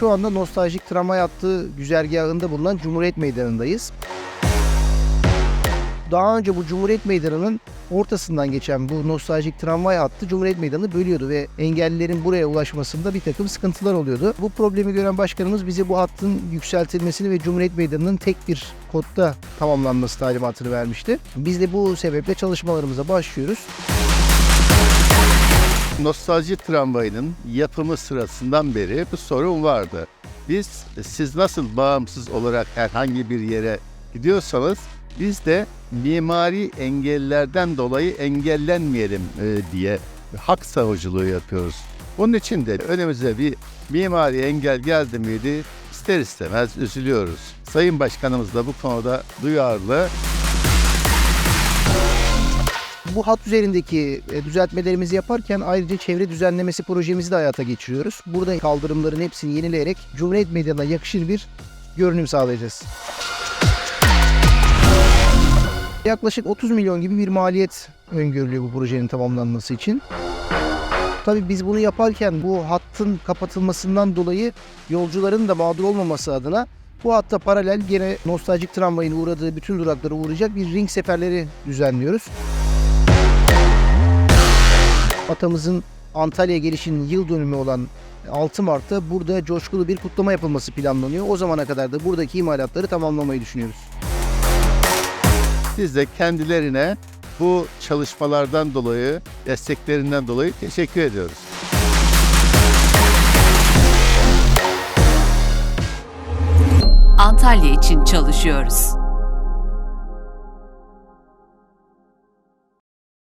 şu anda nostaljik tramvay hattı güzergahında bulunan Cumhuriyet Meydanı'ndayız. Daha önce bu Cumhuriyet Meydanı'nın ortasından geçen bu nostaljik tramvay hattı Cumhuriyet Meydanı'nı bölüyordu ve engellilerin buraya ulaşmasında bir takım sıkıntılar oluyordu. Bu problemi gören başkanımız bize bu hattın yükseltilmesini ve Cumhuriyet Meydanı'nın tek bir kodda tamamlanması talimatını vermişti. Biz de bu sebeple çalışmalarımıza başlıyoruz. Nostalji tramvayının yapımı sırasından beri bu sorun vardı. Biz siz nasıl bağımsız olarak herhangi bir yere gidiyorsanız biz de mimari engellerden dolayı engellenmeyelim e, diye hak savuculuğu yapıyoruz. Bunun için de önümüze bir mimari engel geldi miydi ister istemez üzülüyoruz. Sayın Başkanımız da bu konuda duyarlı. Bu hat üzerindeki e, düzeltmelerimizi yaparken ayrıca çevre düzenlemesi projemizi de hayata geçiriyoruz. Burada kaldırımların hepsini yenileyerek Cumhuriyet Meydanı'na yakışır bir görünüm sağlayacağız. Yaklaşık 30 milyon gibi bir maliyet öngörülüyor bu projenin tamamlanması için. Tabii biz bunu yaparken bu hattın kapatılmasından dolayı yolcuların da mağdur olmaması adına bu hatta paralel gene nostaljik tramvayın uğradığı bütün duraklara uğrayacak bir ring seferleri düzenliyoruz. Atamızın Antalya'ya gelişinin yıl dönümü olan 6 Mart'ta burada coşkulu bir kutlama yapılması planlanıyor. O zamana kadar da buradaki imalatları tamamlamayı düşünüyoruz. Biz de kendilerine bu çalışmalardan dolayı, desteklerinden dolayı teşekkür ediyoruz. Antalya için çalışıyoruz.